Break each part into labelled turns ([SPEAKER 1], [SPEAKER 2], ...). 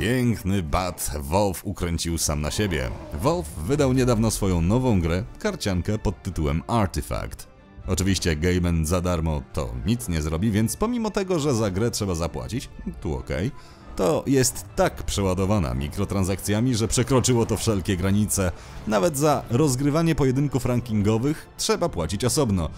[SPEAKER 1] Piękny bat Valve ukręcił sam na siebie. Valve wydał niedawno swoją nową grę, karciankę pod tytułem Artifact. Oczywiście Gaiman za darmo to nic nie zrobi, więc pomimo tego, że za grę trzeba zapłacić, tu ok, to jest tak przeładowana mikrotransakcjami, że przekroczyło to wszelkie granice. Nawet za rozgrywanie pojedynków rankingowych trzeba płacić osobno.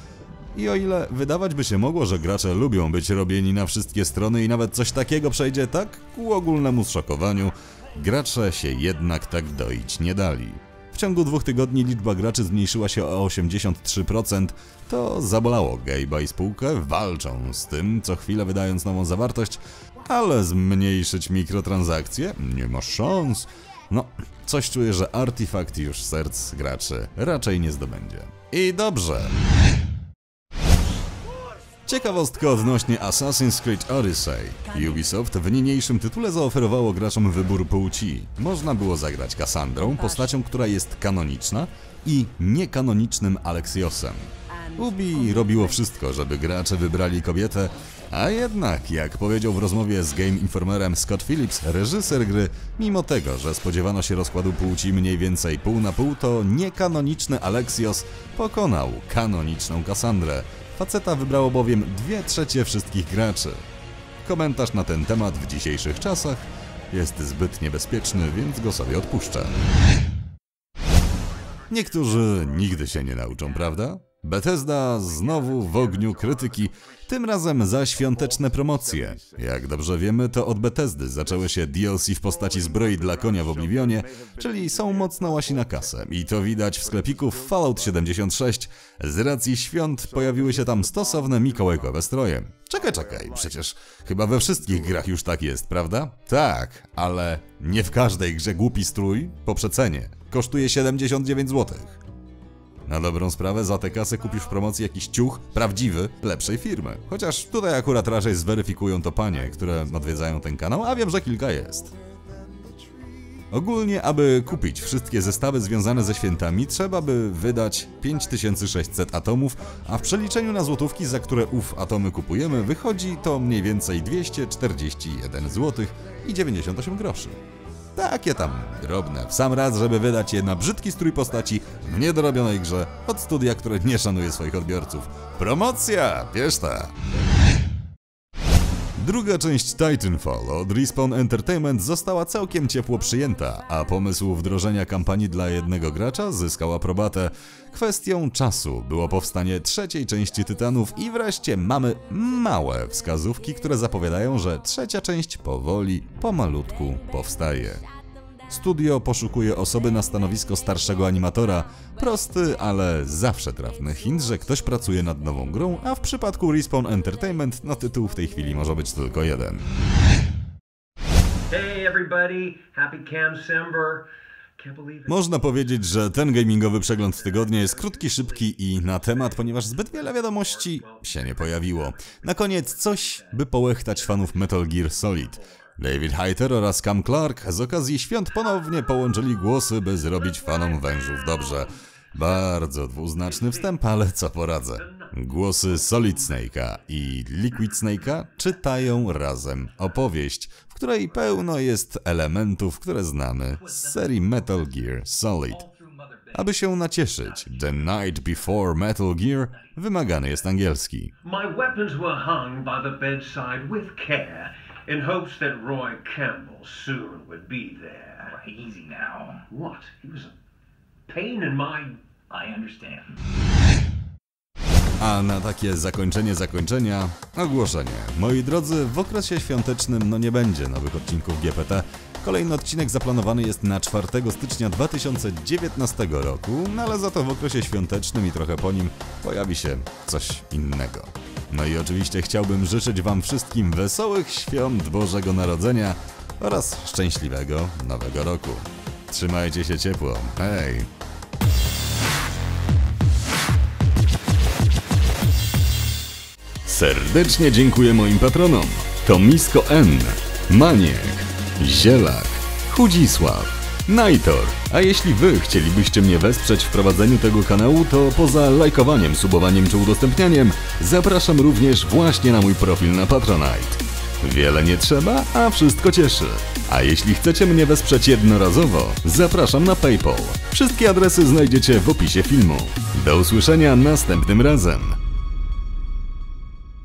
[SPEAKER 1] I o ile wydawać by się mogło, że gracze lubią być robieni na wszystkie strony i nawet coś takiego przejdzie tak ku ogólnemu zszokowaniu, gracze się jednak tak doić nie dali. W ciągu dwóch tygodni liczba graczy zmniejszyła się o 83%, to zabolało Gabe'a i spółkę, walczą z tym, co chwilę wydając nową zawartość, ale zmniejszyć mikrotransakcje? Nie ma szans. No, coś czuję, że artefakt już serc graczy raczej nie zdobędzie. I dobrze. Ciekawostka odnośnie Assassin's Creed Odyssey. Ubisoft w niniejszym tytule zaoferowało graczom wybór płci. Można było zagrać Cassandrą, postacią, która jest kanoniczna, i niekanonicznym Alexiosem. Ubi robiło wszystko, żeby gracze wybrali kobietę, a jednak, jak powiedział w rozmowie z Game Informerem Scott Phillips, reżyser gry, mimo tego, że spodziewano się rozkładu płci mniej więcej pół na pół, to niekanoniczny Alexios pokonał kanoniczną Cassandrę. Faceta wybrało bowiem dwie trzecie wszystkich graczy. Komentarz na ten temat w dzisiejszych czasach jest zbyt niebezpieczny, więc go sobie odpuszczę. Niektórzy nigdy się nie nauczą, prawda? Bethesda znowu w ogniu krytyki, tym razem za świąteczne promocje. Jak dobrze wiemy, to od Bethesdy zaczęły się DLC w postaci zbroi dla konia w Oblivionie, czyli są mocno łasi na kasę. I to widać w sklepiku Fallout 76. Z racji świąt pojawiły się tam stosowne mikołajkowe stroje. Czekaj, czekaj, przecież chyba we wszystkich grach już tak jest, prawda? Tak, ale nie w każdej grze głupi strój po przecenie. Kosztuje 79 złotych. Na dobrą sprawę za tę kasę kupisz w promocji jakiś ciuch prawdziwy, lepszej firmy. Chociaż tutaj akurat raczej zweryfikują to panie, które odwiedzają ten kanał, a wiem, że kilka jest. Ogólnie, aby kupić wszystkie zestawy związane ze świętami, trzeba by wydać 5600 atomów, a w przeliczeniu na złotówki, za które ów atomy kupujemy, wychodzi to mniej więcej 241 zł i 98 groszy. Takie tam drobne, w sam raz, żeby wydać je na brzydki strój postaci w niedorobionej grze od studia, które nie szanuje swoich odbiorców. Promocja! Wiesz! Druga część Titanfall od Respawn Entertainment została całkiem ciepło przyjęta, a pomysł wdrożenia kampanii dla jednego gracza zyskał aprobatę. Kwestią czasu było powstanie trzeciej części Tytanów i wreszcie mamy małe wskazówki, które zapowiadają, że trzecia część powoli, pomalutku powstaje. Studio poszukuje osoby na stanowisko starszego animatora. Prosty, ale zawsze trafny hint, że ktoś pracuje nad nową grą, a w przypadku Respawn Entertainment na tytuł w tej chwili może być tylko jeden.
[SPEAKER 2] Hey everybody, happy.
[SPEAKER 1] Można powiedzieć, że ten gamingowy przegląd tygodnia jest krótki, szybki i na temat, ponieważ zbyt wiele wiadomości się nie pojawiło. Na koniec coś, by połechtać fanów Metal Gear Solid. David Hayter oraz Cam Clark z okazji świąt ponownie połączyli głosy, by zrobić fanom wężów dobrze. Bardzo dwuznaczny wstęp, ale co poradzę. Głosy Solid Snake'a i Liquid Snake'a czytają razem opowieść, w której pełno jest elementów, które znamy z serii Metal Gear Solid. Aby się nacieszyć, The Night Before Metal Gear wymagany jest angielski.
[SPEAKER 2] My weapons were hung by the bedside with care in hopes that Roy Campbell soon would be there.
[SPEAKER 3] Easy now.
[SPEAKER 2] What? He was a pain in my.
[SPEAKER 3] I understand.
[SPEAKER 1] A na takie zakończenie zakończenia, ogłoszenie. Moi drodzy, w okresie świątecznym no nie będzie nowych odcinków GPT. Kolejny odcinek zaplanowany jest na 4 stycznia 2019 roku, no ale za to w okresie świątecznym i trochę po nim pojawi się coś innego. No i oczywiście chciałbym życzyć Wam wszystkim wesołych świąt Bożego Narodzenia oraz szczęśliwego Nowego Roku. Trzymajcie się ciepło. Hej! Serdecznie dziękuję moim patronom. To Misko N, Maniek, Zielak, Chudzisław, Najtor. A jeśli wy chcielibyście mnie wesprzeć w prowadzeniu tego kanału, to poza lajkowaniem, subowaniem czy udostępnianiem, zapraszam również właśnie na mój profil na Patronite. Wiele nie trzeba, a wszystko cieszy. A jeśli chcecie mnie wesprzeć jednorazowo, zapraszam na PayPal. Wszystkie adresy znajdziecie w opisie filmu. Do usłyszenia następnym razem.